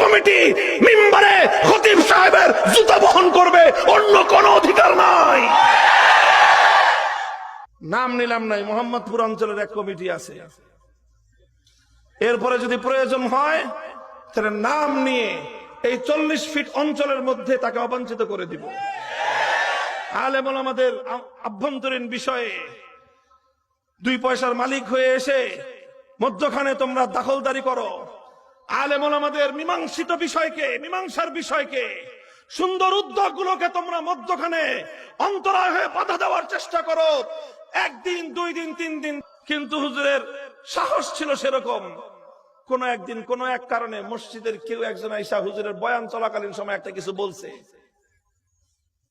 Committee মিম্বারে খতিব সাহেবের জুতা বহন করবে, অন্য কোনো অধিকার নাই। নাম নিলাম নাই, মোহাম্মদপুর অঞ্চলের এক কমিটি আছে। এরপরে যদি প্রয়োজন হয়, তাহলে নাম নিয়ে এই চল্লিশ ফিট অঞ্চলের মধ্যে তাকে অবাঞ্ছিত করে দিব। আলেমন আমাদের আভ্যন্তরীণ বিষয়ে দুই পয়সার মালিক হয়ে এসে মধ্যখানে তোমরা দাখলদারি করো। আলেমন আমাদের মীমাংসিত বিষয়কে, মীমাংসার বিষয়কে সুন্দর উদ্যোগ গুলোকে তোমরা মধ্যখানে অন্তরায় হয়ে বাধা দেওয়ার চেষ্টা করো। একদিন, দুই দিন, তিন দিন। কিন্তু হুজুরের সাহস ছিল সেরকম। কোন একদিন, কোন এক কারণে মসজিদের কেউ একজন আইসা হুজুরের বয়ান চলাকালীন সময় একটা কিছু বলছে।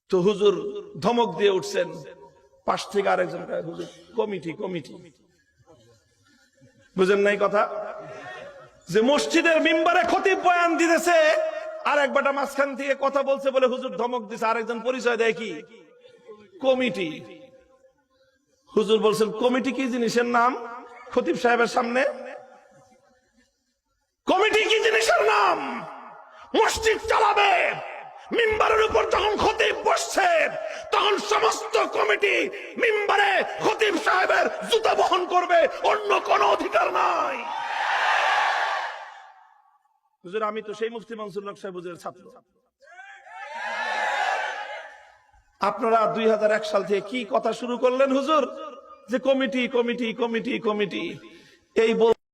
তো হুজুর ধমক দিয়ে উঠছেন। পাশ থেকে আরেকজন কমিটি কমিটি। বুঝেন নাই কথা? যে মসজিদের মিম্বারে খতিব বয়ান দিতেছে, আর এক বেটা মাঝখান থেকে কথা বলছে বলে হুজুর ধমক দিছে, আরেকজন পরিচয় দেয় কি? কমিটি। হুজুর বলছেন, কমিটি কি জিনিসের নাম? খতিব সাহেবের সামনে। কমিটি কি জিনিসের নাম? মসজিদ চালাবে। মিম্বারের উপর যখন খতিব বসছে, তখন সমস্ত কমিটি মিম্বারে খতিব সাহেবের জুতা বহন করবে, অন্য কোনো অধিকার নাই। হুজুর, আমি তো সেই মুফতি মনসুর হক সাহেবের ছাত্র। আপনারা দুই হাজার এক সাল থেকে কি কথা শুরু করলেন হুজুর? যে কমিটি কমিটি কমিটি কমিটি। এই